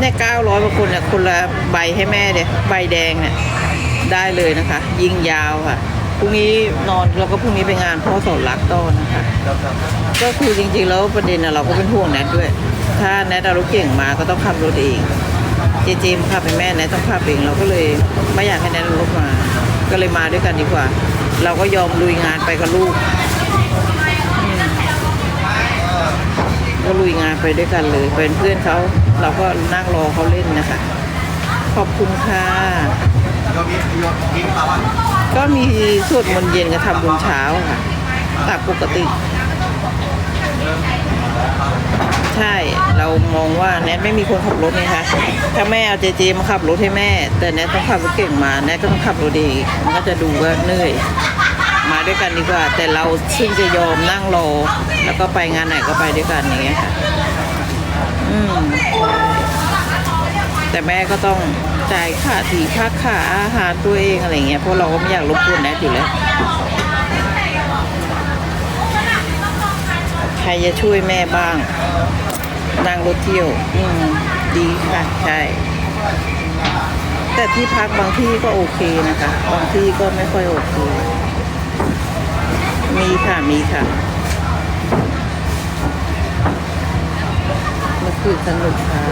เนี่ยเก้าร้อยกว่าคนเนี่ยคนละใบให้แม่เดียใบแดงเนี่ยได้เลยนะคะ ยิงยาวค่ะพรุ่งนี้นอนแล้วก็พรุ่งนี้ไปงานพ่อสอนรักต้อนนะคะก็คือจริงๆแล้วประเด็นน่ะเราก็เป็นห่วงแนทด้วย ถ้าแนทเอารถเก่งมาก็ต้องขับรถเองเจเจมขับเป็นแม่แนทต้องขับเองเราก็เลยไม่อยากให้แนทเอารถมา ก็เลยมาด้วยกันดีกว่า เราก็ยอมลุยงานไปกับลูกอืม ก็ลุยงานไปด้วยกันเลยเป็นเพื่อนเขาเราก็นั่งรอเขาเล่นนะคะ ขอบคุณค่ะก็มีสวดมนต์เย็นกับทำบุญเช้าค่ะตามปกติ ใช่เรามองว่าแนทไม่มีคนขับรถไงคะถ้าแม่เอาเจเจมาขับรถให้แม่ แต่แนทต้องขับรถเก่งมาแนทก็ต้องขับรถเองมันก็จะดูว่าเหนื่อย มาด้วยกันดีกว่า แต่เราซึ่งจะยอมนั่งรอแล้วก็ไปงานไหนก็ไปด้วยกันอย่างเงี้ยค่ะอืมแต่แม่ก็ต้องจ่ายค่าที่พักค่าอาหารตัวเองอะไรเงี้ยเพราะเราก็ไม่อยากรบกวนแนทอยู่แล้วใครจะช่วยแม่บ้างนั่งรถเที่ยว อืมดีค่ะใช่แต่ที่พักบางที่ก็โอเคนะคะ บางที่ก็ไม่ค่อยโอเค มีค่ะ มีค่ะมื่อคืนสนุกค่ะ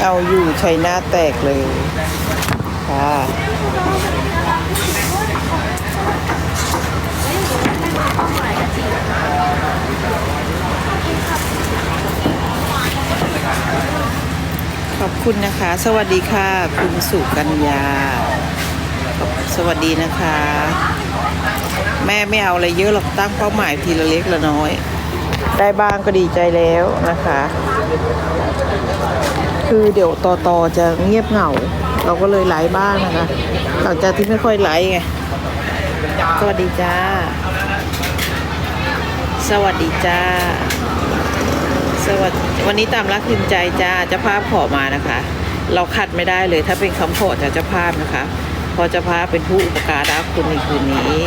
เอาอยู่ชัยนาแตกเลย ค่ะ ขอบ คุณนะคะ สวัสดีค่ะ คุณสุกัญญา สวัสดีนะคะ แม่ไม่เอาอะไรเยอะหรอกตั้งเป้าหมายทีละเล็กละน้อย ได้บ้างก็ดีใจแล้วนะคะ คือเดี๋ยวต่อต่อจะเงียบเหงา เราก็เลยไลฟ์บ้างนะคะ หลังจากที่ไม่ค่อยไลฟ์ไง สวัสดีจ้า สวัสดีจ้า สวัสดีวันนี้ตามรักคืนใจจ้าเจ้าภาพขอมานะคะ เราขัดไม่ได้เลยถ้าเป็นคำขอจากเจ้าภาพนะคะ พอเจ้าภาพเป็นผู้อุปการะคุณในคืนนี้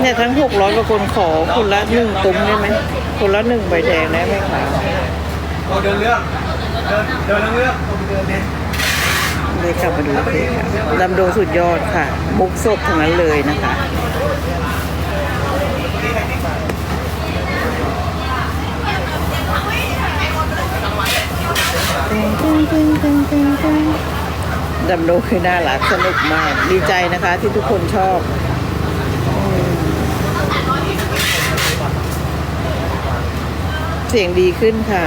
เนี่ยทั้งหกร้อยกว่าคนขอคนละหนึ่งตุ้มได้ไหมคนละหนึ่งใบแดงได้ไหมคะเดินเรื่องเดินเดินเรื่องเดินเนี่ย เลยกลับมาดูเพลงค่ะดำโดงสุดยอดค่ะ มุกสดทั้งนั้นเลยนะคะดำโดงคือน่ารักสนุกมาก ดีใจนะคะที่ทุกคนชอบเสียงดีขึ้นค่ะ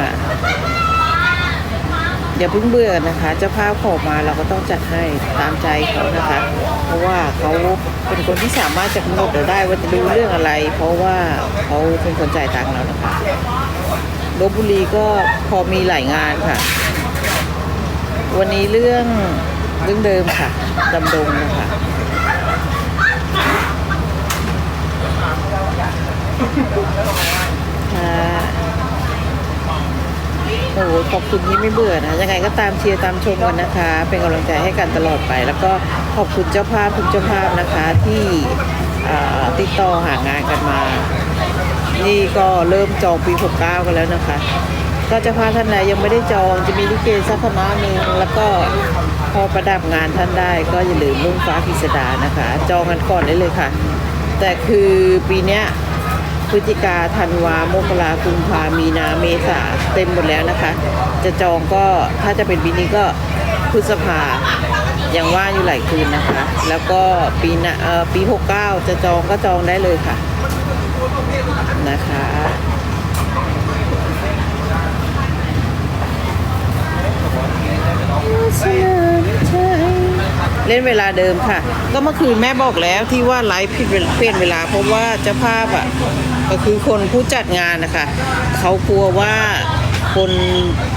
อย่าเพิ่งเบื่อนะคะเจ้าภาพขอมาเราก็ต้องจัดให้ตามใจเขานะคะ เพราะว่าเขาเป็นคนที่สามารถจะกำหนดเราได้ว่าจะดูเรื่องอะไร เพราะว่าเขาเป็นคนจ่ายตังค์เรานะคะลบบุรีก็พอมีหลายงานค่ะ วันนี้เรื่องเรื่องเดิมค่ะดำดงนะคะค่ะ อ้โหขอบคุณที่ไม่เบื่อนะยังไงก็ตามเชียร์ตามชมกันนะคะ เป็นกำลังใจให้กันตลอดไป แล้วก็ขอบคุณเจ้าภาพทุกเจ้าภาพนะคะที่ติดต่อหางานกันมา นี่ก็เริ่มจองปี 69 กันแล้วนะคะ ก็เจ้าภาพท่านใดยังไม่ได้จองจะมีลิเกสักคณะหนึ่งแล้วก็พอประดับงานท่านได้ก็อย่าลืมลุ่งฟ้าพิสดารนะคะ จองกันก่อนได้เลยค่ะ แต่คือปีเนี้ย พฤศจิกาธันวา มกรากุมภามีนา เมษาเต็มหมดแล้วนะคะ จะจองก็ถ้าจะเป็นปีนี้ก็พฤษภายังว่างอยู่หลายคืนนะคะ แล้วก็ปีน้าเอ่อปี 69 จะจองก็จองได้เลยค่ะ นะคะเล่นเวลาเดิมค่ะ ก็เมื่อคืนแม่บอกแล้วที่ว่าไลฟ์ผิดเวลาเปลี่ยนเวลาเพราะว่าเจ้าภาพอะ ก็คือคนผู้จัดงานนะคะเขากลัวว่าคน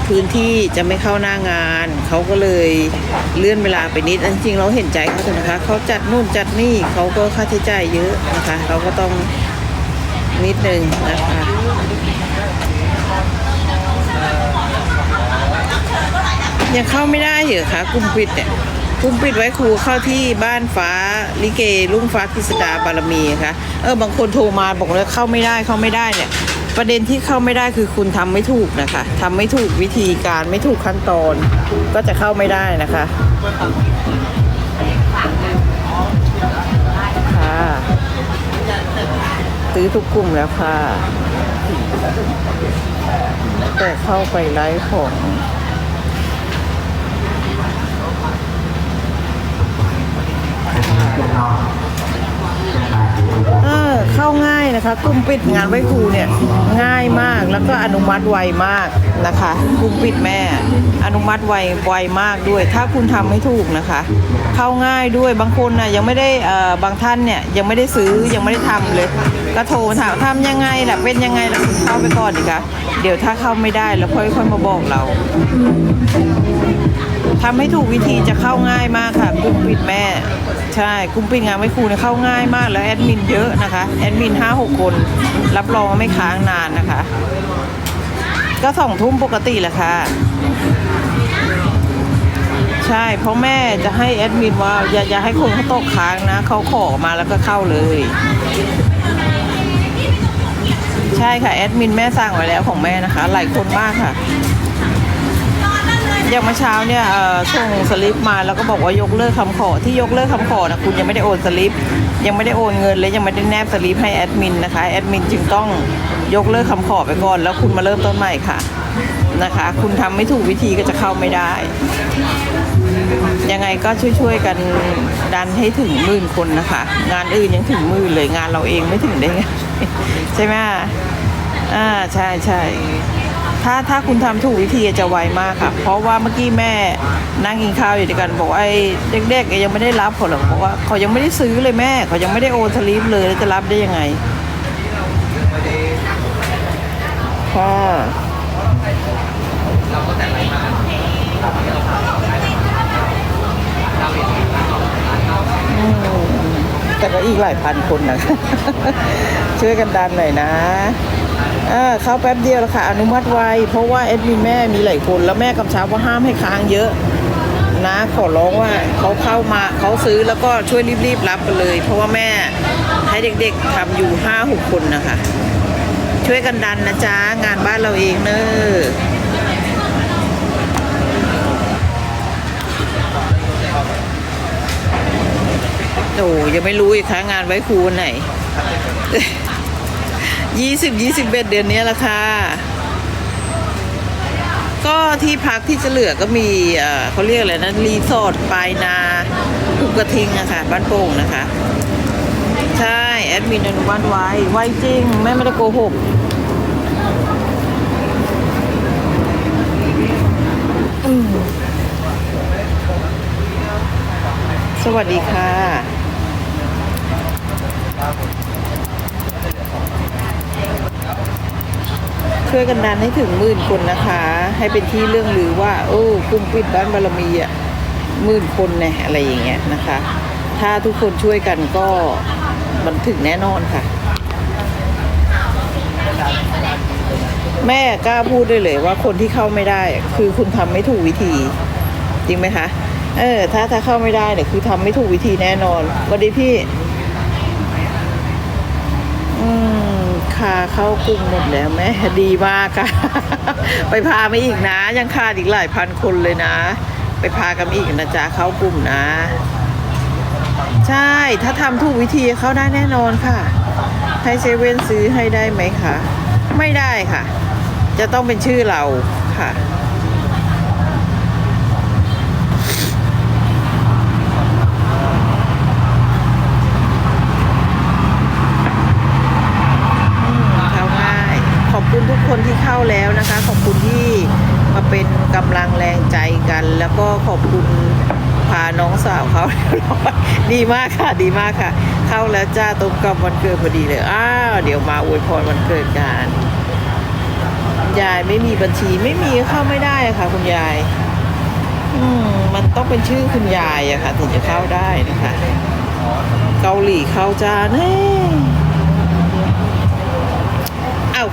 พื้นที่จะไม่เข้าหน้างาน เขาก็เลยเลื่อนเวลาไปนิดจริงเราเห็นใจเขาเถอะนะคะเขาจัดนู่นจัดนี่เขาก็ค่าใช้จ่ายเยอะนะคะเขาก็ต้องนิดนึงนะคะยังเข้าไม่ได้เหรอคะกลุ่มปิดเนี่ย กลุ่มปิดไว้ครูเข้าที่บ้านฟ้าลิเกลุ่งฟ้ากฤษดาบารมีค่ะเออบางคนโทรมาบอกเลยเข้าไม่ได้เข้าไม่ได้เนี่ย ประเด็นที่เข้าไม่ได้คือคุณทำไม่ถูกนะคะทำไม่ถูกวิธีการไม่ถูกขั้นตอน ก็จะเข้าไม่ได้นะคะค่ะซื้อทุกกลุ่มแล้วค่ะ แต่เข้าไปไลฟ์ของ เออเข้าง่ายนะคะกลุ่มปิดงานไหว้ครูเนี่ยง่ายมากแล้วก็อนุมัติไวมากนะคะกลุ่มปิดแม่ อนุมัติไวไวมากด้วย ถ้าคุณทำไม่ถูกนะคะ เข้าง่ายด้วยบางคนนะยังไม่ได้เอ่อบางท่านเนี่ยยังไม่ได้ซื้อยังไม่ได้ทำเลยก็โทรถามทำยังไงล่ะเป็นยังไงล่ะคุณเข้าไปก่อนดีคะเดี๋ยวถ้าเข้าไม่ได้แล้วค่อยๆมาบอกเราทำให้ถูกวิธีจะเข้าง่ายมากค่ะกลุ่มปิดแม่ ใช่กลุ่มปิดงานไม่ครูเนี่ยเข้าง่ายมากแล้วแอดมินเยอะนะคะแอดมินห้าหกคน รับรองไม่ค้างนานนะคะ ก็สองทุ่มปกติแหละค่ะใช่ เพราะแม่จะให้แอดมินว่าอย่าอย่าให้คนเขาตกค้างนะเขาขอมาแล้วก็เข้าเลย ใช่ค่ะแอดมินแม่สั่งไว้แล้วของแม่นะคะ หลายคนมากค่ะ อย่างเมื่อเช้าเนี่ยเอ่อส่งสลิปมาแล้วก็บอกว่ายกเลิกคำขอที่ยกเลิกคำขอนะคุณยังไม่ได้โอนสลิป ยังไม่ได้โอนเงินและยังไม่ได้แนบสลิปให้แอดมินนะคะแอดมินจึงต้องยกเลิกคำขอไปก่อน แล้วคุณมาเริ่มต้นใหม่ค่ะนะคะ คุณทำไม่ถูกวิธีก็จะเข้าไม่ได้ ยังไงก็ช่วยๆกันดันให้ถึงหมื่นคนนะคะ งานอื่นยังถึงหมื่นเลยงานเราเองไม่ถึงได้ไงใช่ไหมอ่าใช่ใช่ ถ้าถ้าคุณทำถูกวิธีจะไวมากค่ะ เพราะว่าเมื่อกี้แม่นั่งกินข้าวอยู่ด้วยกัน บอกไอ้เด็กๆยังไม่ได้รับเขาหรอกบอกว่าเขายังไม่ได้ซื้อเลยแม่เขายังไม่ได้โอนสลิปเลยแล้วจะรับได้ยังไงค่ะอืมแต่ก็อีกหลายพันคนนะช่วยกันดันหน่อยนะ ออเข้าแป๊บเดียวล้วค่ะ อนุมัติไว เพราะว่าแอดมินแม่มีหลายคน แล้วแม่กำชับว่าห้ามให้ค้างเยอะ นะ ขอร้องว่าเขาเข้ามาเขาซื้อแล้วก็ช่วยรีบๆรับไปเลย เพราะว่าแม่ให้เด็กๆทำอยู่ห้าหกคนนะคะ ช่วยกันดันนะจ๊ะ งานบ้านเราเองเนอะโอ้ยังไม่รู้อีกค่ะงานไว้ครูวันไหน ยี่สิบยี่สิบเอ็ดเดือนนี้ละค่ะ ก็ที่พักที่จะเหลือก็มีเขาเรียกอะไรนะรีสอร์ทปลายนาภูกระทิงอะค่ะ บ้านโป่งนะคะ ใช่ แอดมินอนุมัติไว้ ไว้จริง แม่ไม่ได้โกหกสวัสดีค่ะ ช่วยกันดันให้ถึงหมื่นคนนะคะ ให้เป็นที่เรื่องลือว่าโอ้กลุ่มปิดบ้านบารมีอะหมื่นคนเนี่ยอะไรอย่างเงี้ยนะคะ ถ้าทุกคนช่วยกันก็มันถึงแน่นอนค่ะ แม่กล้าพูดได้เลยว่าคนที่เข้าไม่ได้ คือคุณทำไม่ถูกวิธี จริงไหมคะเออ ถ้าถ้าเข้าไม่ได้เนี่ยคือทำไม่ถูกวิธีแน่นอนวัสดีพี่ อืมค่าเข้ากลุ่มหมดแล้วแม่ดีมากค่ะ ไปพามาอีกนะ ยังขาดอีกหลายพันคนเลยนะ ไปพากันอีกนะจ๊ะเข้ากลุ่มนะ ใช่ถ้าทำถูกวิธีเข้าได้แน่นอนค่ะ ให้เซเว่นซื้อให้ได้ไหมคะ ไม่ได้ค่ะ จะต้องเป็นชื่อเราค่ะ เข้าง่าย ขอบคุณทุกคนที่เข้าแล้วนะคะ ขอบคุณที่มาเป็นกำลังแรงใจกัน แล้วก็ขอบคุณพาน้องสาวเขา ดี มากค่ะดีมากค่ะ เข้าแล้วจ้าตรงกับวันเกิดพอดีเลยอ้าวเดี๋ยวมาอวยพรวันเกิดกันยายไม่มีบัญชีไม่มีเข้าไม่ได้ค่ะ คุณยาย อืมมันต้องเป็นชื่อคุณยายอะค่ะ ถึงจะเข้าได้นะคะ เกาหลีเข้าจ้าเน่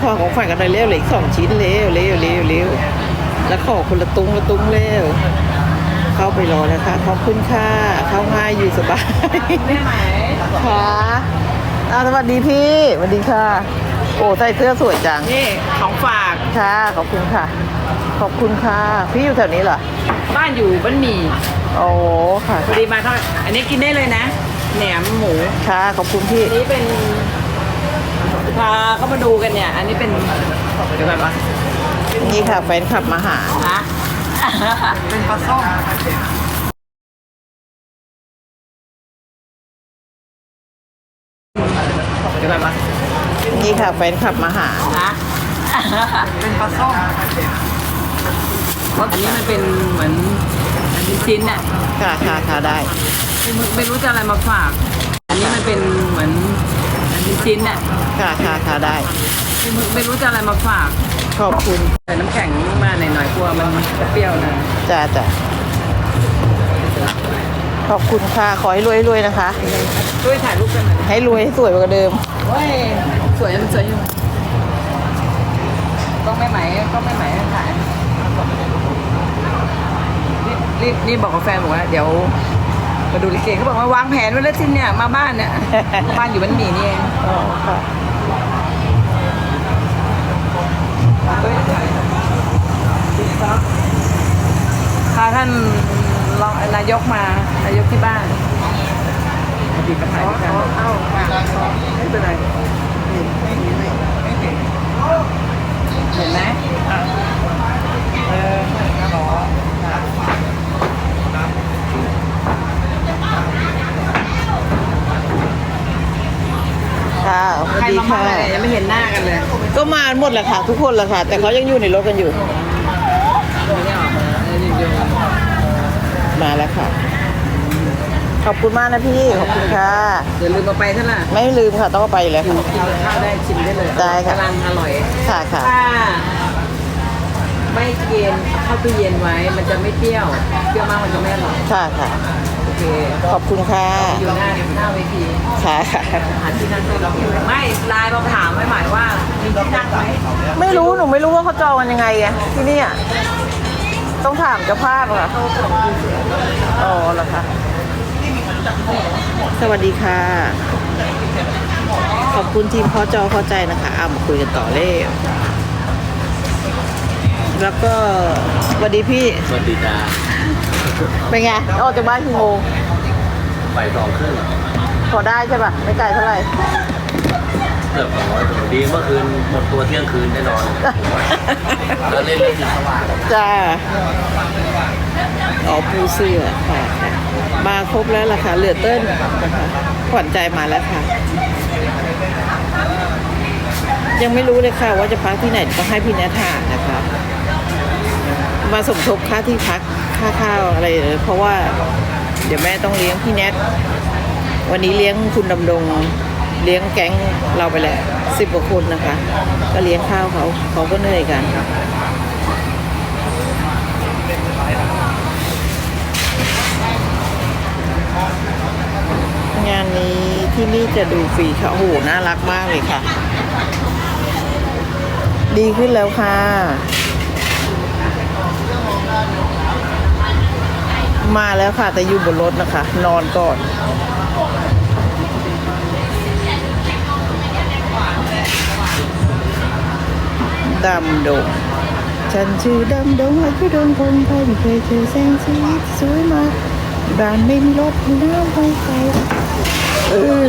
ขอของฝันกันหน่อยเร็วเลืออีกสองชิ้นเร็วเร็วเร็วเร็วแล้วขอคนละตุ้งละตุ้งเร็ว เข้าไปรอแล้วค่ะขอบคุณค่ะ เข้าง่ายอยู่สบายได้ไหมค่ะอ้าวสวัสดีพี่สวัสดีค่ะ โอ้ใส่เสื้อสวยจัง นี่ของฝาก ค่ะ ขอบคุณค่ะ ขอบคุณค่ะ พี่อยู่แถวนี้เหรอ บ้านอยู่บ้านหมี่โอ้ค่ะ พอดีมาเท่าอันนี้กินได้เลยนะ แหนมหมู ค่ะ ขอบคุณพี่ อันนี้เป็นพาเข้ามาดูกันเนี่ย อันนี้เป็นเดี๋ยวก่อนวะนี่ค่ะแฟนคลับมาหาฮะ เป็นปลาส้มเดี๋ยวก่อนวะนี่ค่ะแฟนคลับมาหาฮะเป็นปลาส้มอันนี้มันเป็นเหมือนอันนี้ชิ้นน่ะค่ะค่ะค่ะได้ไม่ไม่รู้จะอะไรมาฝาก อันนี้มันเป็นเหมือนอันนี้ชิ้นน่ะค่ะค่ะค่ะได้ ไม่ไม่รู้จะอะไรมาฝากขอบคุณใส่น้ำแข็งมาหน่อยๆกลัวมันเปรี้ยวนะจ้าจ้าขอบคุณค่ะ ขอให้รวยให้รวยนะคะ ช่วยถ่ายรูปกันหน่อยให้รวยให้สวยกว่าเดิมโอ้ยสวยมันสวยอยู่ต้องไม่ไหมต้องไม่ไหมถ่ายรีบรีบรีบบอกกับแฟนบอกว่าเดี๋ยวมาดูลิเกเขาบอกว่าวางแผนไว้แล้วสิเนี่ยมาบ้านเนี่ยบ้านอยู่บ้านหมี่นี่เองอ๋อค่ะ พาท่านรองนายกมานายกที่บ้านอดีตประธานที่บ้านไม่เป็นไรเห็นไหมเออ ค่ะสใควัสรดีมาบ้าค่ะนอะไรยังไม่เห็นหน้ากันเลยก็มาหมดแหละค่ะ ทุกคนแหละค่ะ แต่เขายังอยู่ในรถกันอยู่ตัวเนี้ยออกมาเอออยู่มาแล้วค่ะ ขอบคุณมากนะพี่ ขอบคุณค่ะๆเดี๋ยวลืมมาไปท่านล่ะไม่ลืมค่ะ ต้องเอาไปอยู่แล้วค่ะ กินข้าวได้ชิมได้เลยได้ค่ะ กำลังอร่อย ค่ะค่ะ ถ้าไม่เย็นเข้าตู้เย็นไว้ มันจะไม่เปรี้ยว เปรี้ยวมากมันจะไม่อร่อย ค่ะค่ะโอ เคขอบคุณค่ะอยู่หน้าหน้าเวทีค่ะค่ะหาที่นั่งให้เราไม่ไลน์มาถามไม่หมายว่ามีที่นั่งไหมไม่รู้หนูไม่รู้ว่าเขาจองกันยังไงอะที่เนี่ยต้องถามเจ้าภาพค่ะอ๋อเหรอคะสวัสดีค่ะ ขอบคุณทีมพอจอเข้าใจนะคะเอามาคุยกันต่อเลยแล้วก็สวัสดีพี่ สวัสดีจ้า เป็นไงออกจากบ้านกี่โมงบ่ายสองครึ่งพอได้ใช่ปะไม่ไกลเท่าไหร่ เกือบสองร้อยตัวดีเมื่อคืนหมดตัวเที่ยงคืนแน่นอนแล้วเล่นเล่นสว่างจ้าอ๋อปูเสื้อค่ะค่ะมาครบแล้วล่ะค่ะ เหลือเต้นนะคะขวัญใจมาแล้วค่ะ ยังไม่รู้เลยค่ะ ว่าจะพักที่ไหนต้องให้พี่แนทหานะคะ มาสมทบค่าที่พัก ค่าข้าวอะไรเลยเพราะว่า เดี๋ยวแม่ต้องเลี้ยงพี่แนทวันนี้เลี้ยงคุณดำดงเลี้ยงแก๊งเราไปแหล้วสิบกว่าคนนะคะ ก็เลี้ยงข้าวเขาเขาก็เหนื่อยกันงานนี้ที่นี่จะดูฟรีค่ะโอ้โหน่ารักมากเลยค่ะ ดีขึ้นแล้วค่ะ มาแล้วค่ะ แต่อยู่บนรถนะคะ นอนก่อน ดำดงฉันชื่อดำดงอายุดงพงไทยไม่เคยเจอแสงสีสวยมากบ้านไม่มีรถน้ำไฟไฟเออ